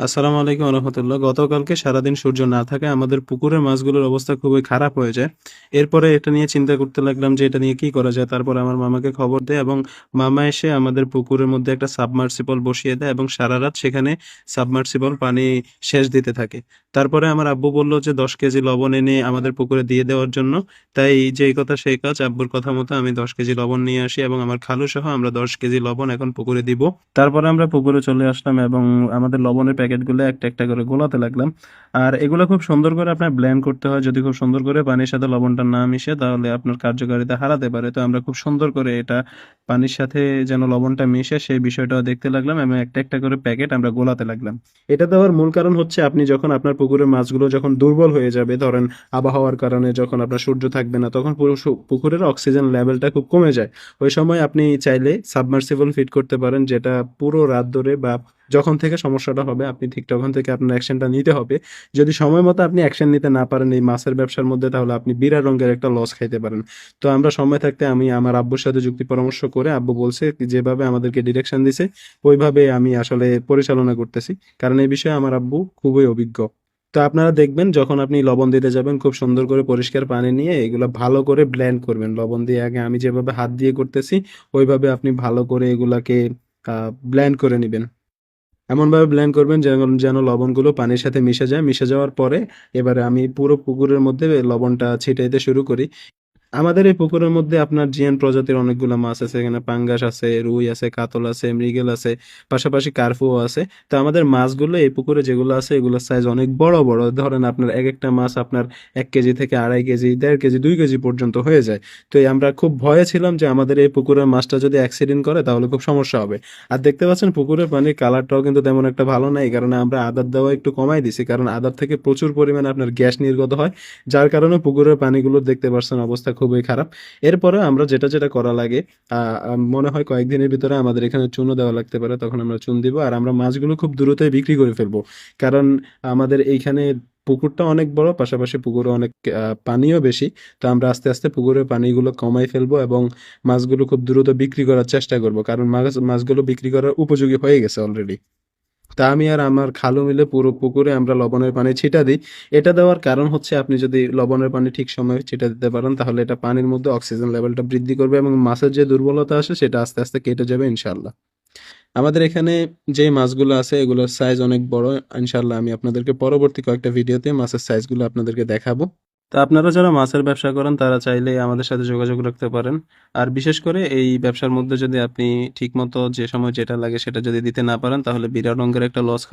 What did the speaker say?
আসসালামু আলাইকুম রহমতুল্লাহ। গতকালকে সারাদিন সূর্য না থাকায় আমাদের পুকুরের মাছগুলোর অবস্থা খুবই খারাপ হয়ে যায়। এরপরে এটা নিয়ে চিন্তা করতে লাগলাম যে এটা নিয়ে কি করা যায়। তারপর আমার মামাকে খবর দেয় এবং মামা এসে আমাদের পুকুরের মধ্যে একটা সাবমার্সিবল বসিয়ে দেয় এবং সারা রাত সেখানে সাবমার্সিবল পানি সেচ দিতে থাকে। তারপরে আমার আব্বু বলল যে, দশ কেজি লবণ এনে আমাদের পুকুরে দিয়ে দেওয়ার জন্য। তাই যেই কথা সেই কাজ আব্বুর কথা মতো আমি দশ কেজি লবণ নিয়ে আসি এবং আমার খালু সহ আমরা দশ কেজি লবণ এখন পুকুরে দিব। তারপরে আমরা পুকুরে চলে আসলাম এবং আমাদের লবণের প্যাকেটগুলো একটা একটা করে গোলাতে লাগলাম। আর এগুলো খুব সুন্দর করে আপনার ব্ল্যান্ড করতে হয়। যদি খুব সুন্দর করে পানির সাথে লবণটা না মিশে, তাহলে আপনার কার্যকারিতা হারাতে পারে। তো আমরা খুব সুন্দর করে এটা পানির সাথে যেন লবণটা মিশে সেই বিষয়টাও দেখতে লাগলাম এবং একটা একটা করে প্যাকেট আমরা গোলাতে লাগলাম। এটা দেওয়ার মূল কারণ হচ্ছে আপনি যখন আপনার পুকুরের মাছগুলো যখন দুর্বল হয়ে যাবে, ধরেন আবহাওয়ার কারণে যখন আপনার সূর্য থাকবে না, তখন পুকুরের অক্সিজেন লেভেলটা খুব কমে যায়। ওই সময় আপনি চাইলে সাবমার্সিবল ফিট করতে পারেন, যেটা পুরো রাত ধরে বা যখন থেকে সমস্যাটা হবে, আপনি ঠিক তখন থেকে আপনার অ্যাকশনটা নিতে হবে। যদি সময় মতো আপনি অ্যাকশন নিতে না পারেন এই মাছের ব্যবসার মধ্যে, তাহলে আপনি বিরাট রঙের একটা লস খাইতে পারেন। তো আমরা সময় থাকতে আমি আমার আব্বুর সাথে যুক্তি পরামর্শ করে আব্বু বলছে যেভাবে আমাদেরকে ডিরেকশন দিছে, ওইভাবে আমি আসলে পরিচালনা করতেছি। কারণ এই বিষয়ে আমার আব্বু খুবই অভিজ্ঞ। তো আপনারা দেখবেন, যখন আপনি লবণ দিতে যাবেন, খুব সুন্দর করে পরিষ্কার পানি নিয়ে এগুলো ভালো করে ব্লেন্ড করবেন। লবণ দিয়ে আগে আমি যেভাবে হাত দিয়ে করতেছি, ওইভাবে আপনি ভালো করে এগুলাকে ব্লেন্ড করে নেবেন। এমনভাবে ব্লেন্ড করবেন যেন যেন লবণগুলো পানির সাথে মিশে যায়। মিশে যাওয়ার পরে এবারে আমি পুরো পুকুরের মধ্যে লবণটা ছিটাইতে শুরু করি। আমাদের এই পুকুরের মধ্যে আপনার জিয়ান প্রজাতির অনেকগুলো মাছ আছে, এখানে পাঙ্গাস আছে, রুই আছে, কাতল আছে, মৃগেল আছে, পাশাপাশি কার্ফুও আছে। তো আমাদের মাছগুলো এই পুকুরে যেগুলো আছে, এগুলোর সাইজ অনেক বড় বড়। ধরেন আপনার এক একটা মাছ আপনার এক কেজি থেকে আড়াই কেজি, দেড় কেজি, দুই কেজি পর্যন্ত হয়ে যায়। তো আমরা খুব ভয়ে ছিলাম যে আমাদের এই পুকুরের মাছটা যদি অ্যাক্সিডেন্ট করে, তাহলে খুব সমস্যা হবে। আর দেখতে পাচ্ছেন পুকুরের পানির কালারটাও কিন্তু তেমন একটা ভালো নাই কারণে আমরা আদার দেওয়া একটু কমাই দিছি, কারণ আদার থেকে প্রচুর পরিমাণে আপনার গ্যাস নির্গত হয়, যার কারণে পুকুরের পানিগুলো দেখতে পাচ্ছেন অবস্থা খুবই খারাপ। এরপরে আমরা যেটা যেটা করা লাগে মনে হয় কয়েকদিনের ভিতরে আমাদের এখানে চুনও দেওয়া লাগতে পারে, তখন আমরা চুন দিব। আর আমরা মাছগুলো খুব দ্রুতই বিক্রি করে ফেলব। কারণ আমাদের এইখানে পুকুরটা অনেক বড়, পাশাপাশি পুকুরে অনেক পানিও বেশি। তো আমরা আস্তে আস্তে পুকুরের পানিগুলো কমাই ফেলব এবং মাছগুলো খুব দ্রুত বিক্রি করার চেষ্টা করব। কারণ মাছ, মাছগুলো বিক্রি করার উপযোগী হয়ে গেছে অলরেডি তা আমি আর আমার খালু মিলে পুরো পুকুরে আমরা লবণের পানি ছিটা দিই। এটা দেওয়ার কারণ হচ্ছে আপনি যদি লবণের পানি ঠিক সময়ে ছিটা দিতে পারেন, তাহলে এটা পানির মধ্যে অক্সিজেন লেভেলটা বৃদ্ধি করবে এবং মাছের যে দুর্বলতা আসে সেটা আস্তে আস্তে কেটে যাবে ইনশাল্লাহ আমাদের এখানে যে মাছগুলো আছে, এগুলোর সাইজ অনেক বড়। ইনশাল্লাহ আমি আপনাদেরকে পরবর্তী কয়েকটা ভিডিওতে মাছের সাইজগুলো আপনাদেরকে দেখাবো। তা আপনারা যারা মাছের ব্যবসা করেন, তারা চাইলে আমাদের সাথে যোগাযোগ রাখতে পারেন। আর বিশেষ করে এই ব্যবসার মধ্যে যদি আপনি ঠিক মতো যে সময় যেটা লাগে সেটা যদি দিতে না পারেন, তাহলে বিরাট অঙ্গের একটা লস খাওয়ার